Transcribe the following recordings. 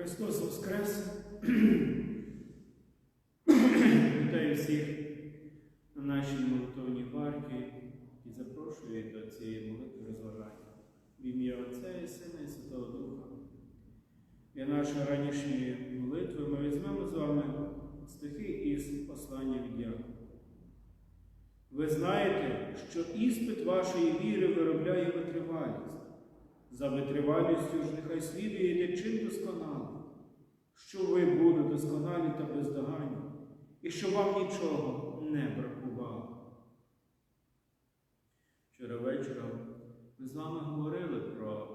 Христос Воскрес! Вітаю всіх на нашій молитовній варті і запрошую до цієї молитви розважання. В ім'я Отця і Сина і Святого Духа. Для нашої ранішньої молитви ми візьмемо з вами стихи із послання від Якова. Ви знаєте, що іспит вашої віри виробляє витривалість. За витривалістю ж нехай слідуєте чим досконало, що ви були досконалі та бездоганні, і що вам нічого не бракувало. Вчора вечором ми з вами говорили про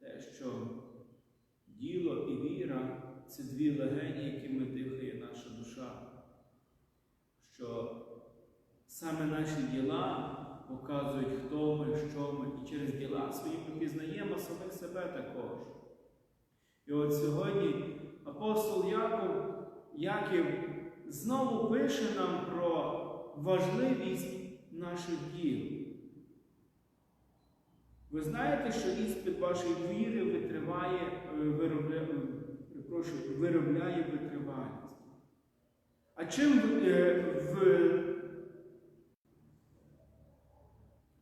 те, що діло і віра це дві легені, якими дихає наша душа. Що саме наші діла показують, хто ми, що ми, і через діла свої ми пізнаємо самих себе також. І от сьогодні апостол Яков, Яків знову пише нам про важливість наших діл. Ви знаєте, що іспит вашої віри витриває, е, виробляє, перепрошую, виробляє витривалість. А чим е, в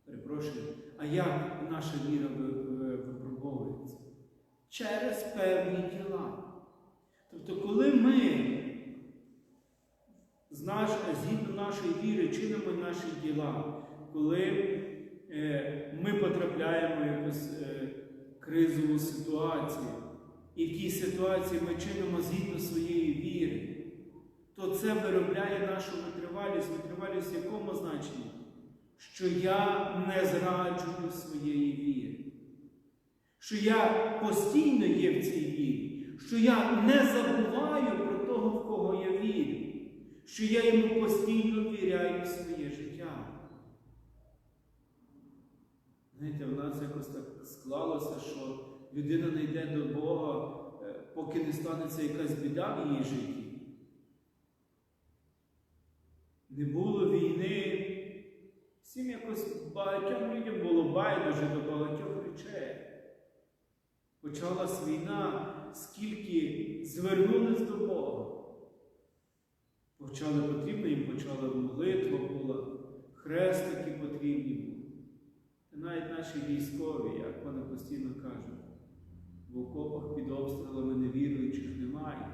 Перепрошую, а як наша віра випробовується? Через певні діла. Тобто, коли ми згідно нашої віри чинимо наші діла, коли е, ми потрапляємо в якусь е, кризову ситуацію, і в тій ситуації ми чинимо згідно своєї віри, то це виробляє нашу витривалість, витривалість в якому значенні? Що я не зраджую своєї віри, що я постійно є в цій вірі, що я не забуваю про того, в кого я вірю, що я йому постійно віряю в своє життя. Знаєте, в нас якось так склалося, що людина не йде до Бога, поки не станеться якась біда в її житті. Не було. Всім якось багатьом людям було байдуже до багатьох речей. Почалась війна, скільки звернулись до Бога. Почали потрібно, їм почала молитва була, хрестики потрібні були. Навіть наші військові, як вони постійно кажуть, в окопах під обстрілами невіруючих немає.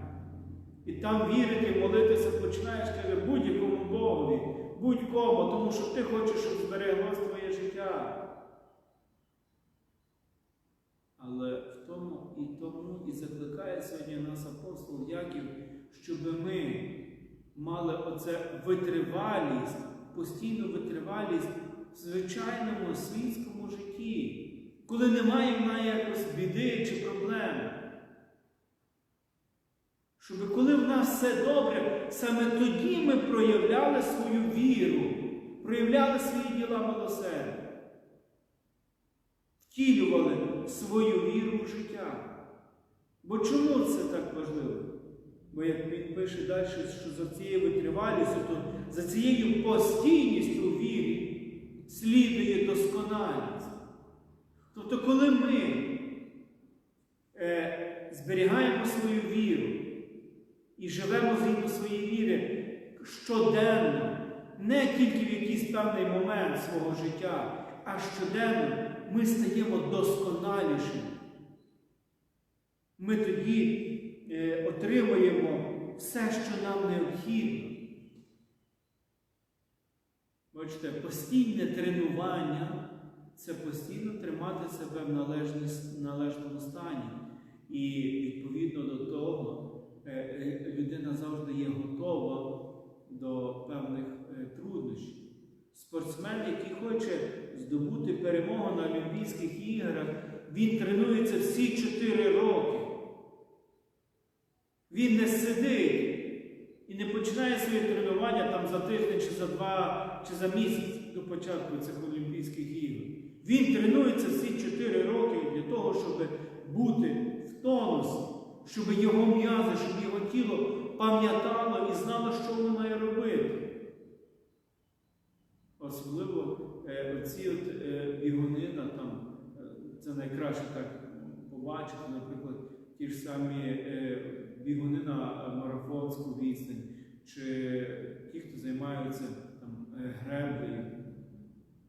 І там вірити, молитися починаєш, каже, будь-якому Богові будь-кому, тому що ти хочеш, щоб збереглось твоє життя. Але в тому і тому і закликає сьогодні нас апостол Яків, щоб ми мали оце витривалість, постійну витривалість в звичайному світському житті, коли немає якось біди чи проблеми. Щоб коли в нас все добре, саме тоді ми проявляли свою віру, проявляли свої діла милосердя, втілювали свою віру в життя. Бо чому це так важливо? Бо як він пише далі, що за цією витривалістю, то за цією постійністю вірі слідує досконалість. Тобто, коли ми е, зберігаємо свою віру, і живемо згідно своєї віри щоденно, не тільки в якийсь певний момент свого життя, а щоденно ми стаємо досконалішими. Ми тоді е, отримуємо все, що нам необхідно. Бачите, постійне тренування це постійно тримати себе в належному стані. І відповідно до того людина завжди є готова до певних труднощів. Спортсмен, який хоче здобути перемогу на Олімпійських іграх, він тренується всі 4 роки. Він не сидить і не починає своє тренування там за тиждень, чи за два, чи за місяць до початку цих Олімпійських ігор. Він тренується всі 4 роки для того, щоб бути в тонусі щоб його м'язи, щоб його тіло пам'ятало і знало, що воно має робити. Особливо е, оці от е, бігунина, там, е, це найкраще так побачити, наприклад, ті ж самі бігуни на марафонську відстань, чи ті, хто займаються там, греблею.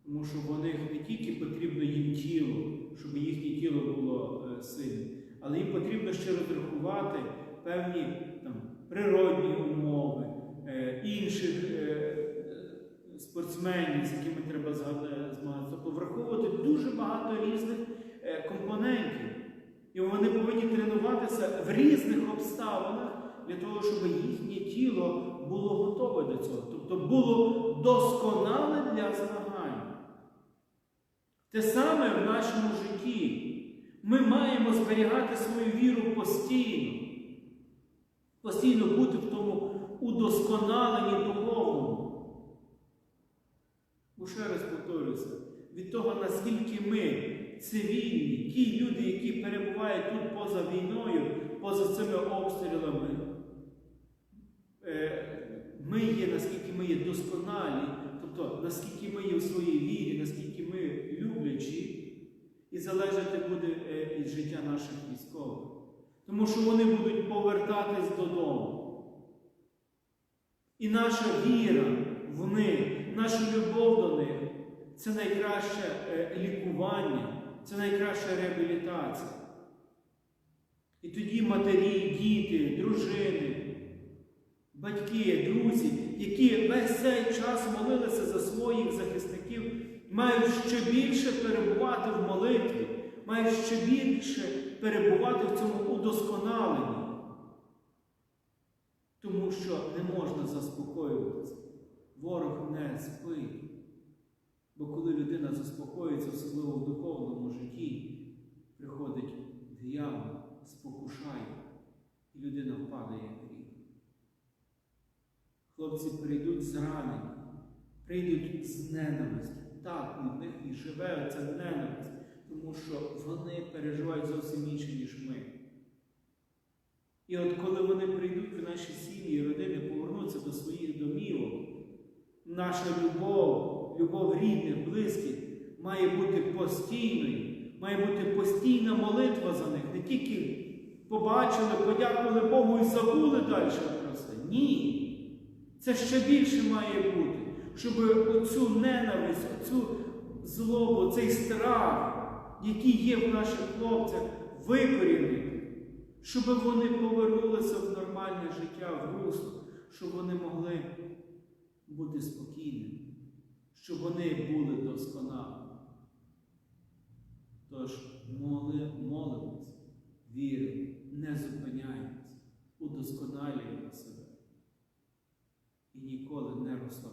Тому що вони не тільки потрібно їм тіло, щоб їхнє тіло було сильне, але їм потрібно ще розрахувати певні там, природні умови, е, інших е, спортсменів, з якими треба змагатися. Тобто враховувати дуже багато різних е, компонентів. І вони повинні тренуватися в різних обставинах для того, щоб їхнє тіло було готове до цього. Тобто було досконале для змагань. Те саме в нашому житті. Ми маємо зберігати свою віру постійно. Постійно бути в тому удосконаленні духовному. Бо ще раз повторюся, від того, наскільки ми цивільні, ті люди, які перебувають тут поза війною, поза цими обстрілами, е, ми є, наскільки ми є досконалі, тобто наскільки ми є в своїй вірі, наскільки ми люблячі, і залежати буде е, від життя наших військових. Тому що вони будуть повертатись додому. І наша віра в них, наша любов до них це найкраще е, лікування, це найкраща реабілітація. І тоді матері, діти, дружини, батьки, друзі, які весь цей час молилися за своїх захисників, мають ще більше перебувати в молитві, мають ще більше перебувати в цьому удосконаленні. Тому що не можна заспокоюватися. Ворог не спить. Бо коли людина заспокоюється, особливо в духовному житті, приходить диявол, спокушає, і людина впадає в гріх. Хлопці прийдуть зранені, прийдуть з ненавистю. Так, від них і живе ця ненависть, тому що вони переживають зовсім інше, ніж ми. І от коли вони прийдуть в наші сім'ї і родини, повернуться до своїх домівок, наша любов, любов рідних, близьких має бути постійною, має бути постійна молитва за них. Не тільки побачили, подякували Богу і забули далі про це. Ні. Це ще більше має бути, щоб оцю ненависть, оцю злобу, цей страх, який є в наших хлопцях, викорінити, щоб вони повернулися в нормальне життя, в русло, щоб вони могли бути спокійними, щоб вони були досконалими. Тож моли, молимось, віримо, не зупиняємось, удосконалюємо себе і ніколи не вірі.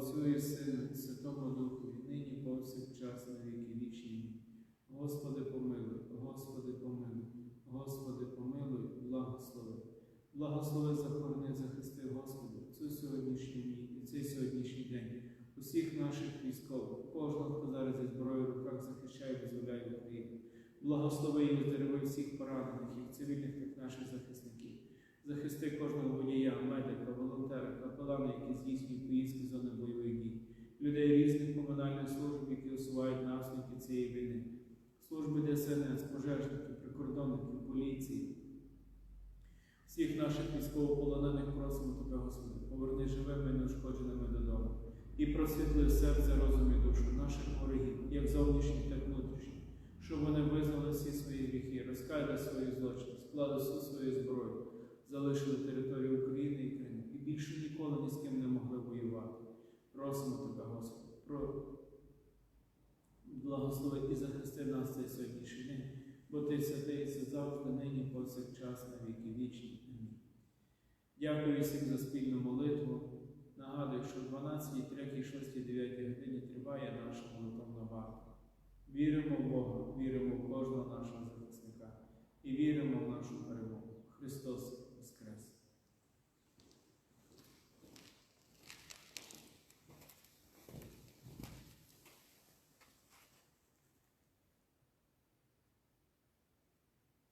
Отцю і Сину, і Святому Духу, і нині повсякчас на віки вічні. Господи, помилуй, Господи, помилуй, Господи, помилуй, благослови. Благослови, захорони, захисти, Господи, цю сьогоднішню і цей сьогоднішній день усіх наших військових, кожного, хто зараз зі зброєю в руках захищає, визволяє Україну. Благослови і оздорови всіх поранених, як цивільних, так і наших захисників. Захисти кожного водія, медика, волонтера, капелана, які здійснюють поїздки зони бойових дій, людей різних комунальних служб, які усувають наслідки цієї війни, служби ДСНС, пожежників, прикордонників, поліції. Всіх наших військовополонених просимо Тебе, Господи, поверни живими і неушкодженими додому. і просвітли серце, розум і душу наших ворогів, як зовнішніх, так внутрішніх, щоб вони визнали всі свої гріхи, розкаяли свої злочини, склали всю свою зброю, залишили територію України і Криму і більше ніколи ні з ким не могли воювати. Просимо тебе, Господи, про благослови і захисти нас цей сьогоднішній день, бо ти святий завжди, нині, повсякчас, на віки вічні. Амінь. Дякую всім за спільну молитву. Нагадую, що в 12, 3, 6, 9 годині триває наша молитовна варта. Віримо в Бога, віримо в кожного нашого захисника і віримо в нашу перемогу. Христос.